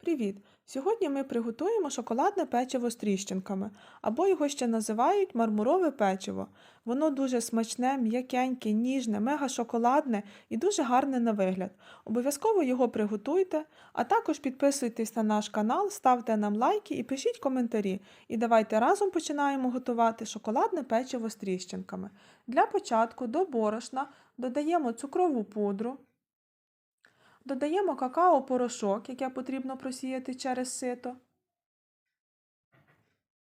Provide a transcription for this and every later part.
Привіт! Сьогодні ми приготуємо шоколадне печиво з тріщинками, або його ще називають мармурове печиво. Воно дуже смачне, м'якеньке, ніжне, мега шоколадне і дуже гарне на вигляд. Обов'язково його приготуйте, а також підписуйтесь на наш канал, ставте нам лайки і пишіть коментарі. І давайте разом починаємо готувати шоколадне печиво з тріщинками. Для початку до борошна додаємо цукрову пудру. Додаємо какао-порошок, яке потрібно просіяти через сито.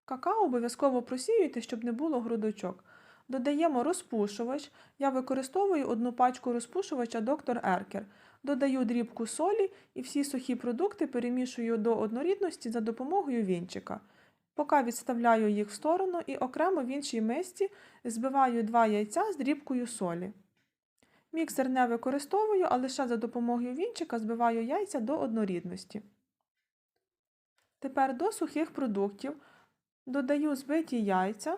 Какао обов'язково просіюйте, щоб не було грудочок. Додаємо розпушувач. Я використовую одну пачку розпушувача доктор Еркер. Додаю дрібку солі і всі сухі продукти перемішую до однорідності за допомогою вінчика. Поки відставляю їх в сторону і окремо в іншій мисці збиваю два яйця з дрібкою солі. Міксер не використовую, а лише за допомогою вінчика збиваю яйця до однорідності. Тепер до сухих продуктів додаю збиті яйця,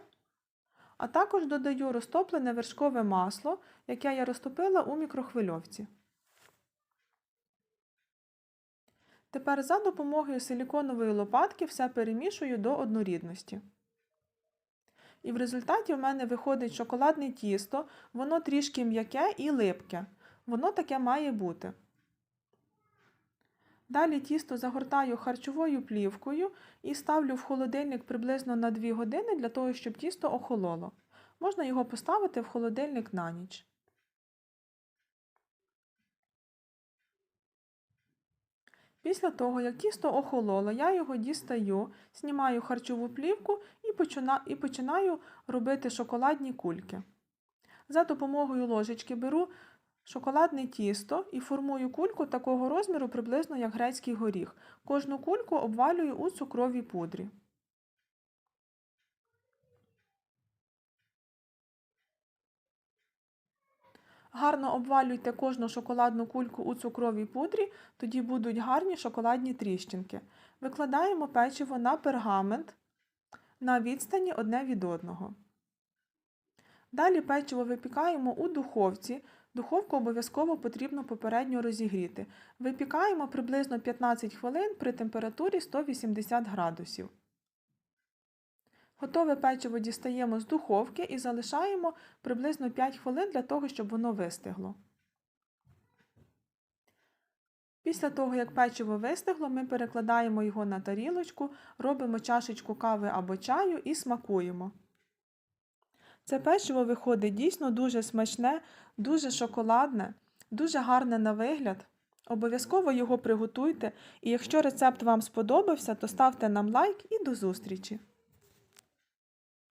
а також додаю розтоплене вершкове масло, яке я розтопила у мікрохвильовці. Тепер за допомогою силіконової лопатки все перемішую до однорідності. І в результаті в мене виходить шоколадне тісто, воно трішки м'яке і липке. Воно таке має бути. Далі тісто загортаю харчовою плівкою і ставлю в холодильник приблизно на 2 години для того, щоб тісто охололо. Можна його поставити в холодильник на ніч. Після того, як тісто охололо, я його дістаю, знімаю харчову плівку і, починаю робити шоколадні кульки. За допомогою ложечки беру шоколадне тісто і формую кульку такого розміру приблизно як грецький горіх. Кожну кульку обвалюю у цукровій пудрі. Гарно обвалюйте кожну шоколадну кульку у цукровій пудрі, тоді будуть гарні шоколадні тріщинки. Викладаємо печиво на пергамент на відстані одне від одного. Далі печиво випікаємо у духовці. Духовку обов'язково потрібно попередньо розігріти. Випікаємо приблизно 15 хвилин при температурі 180 градусів. Готове печиво дістаємо з духовки і залишаємо приблизно 5 хвилин для того, щоб воно вистигло. Після того, як печиво вистигло, ми перекладаємо його на тарілочку, робимо чашечку кави або чаю і смакуємо. Це печиво виходить дійсно дуже смачне, дуже шоколадне, дуже гарне на вигляд. Обов'язково його приготуйте, і якщо рецепт вам сподобався, то ставте нам лайк і до зустрічі!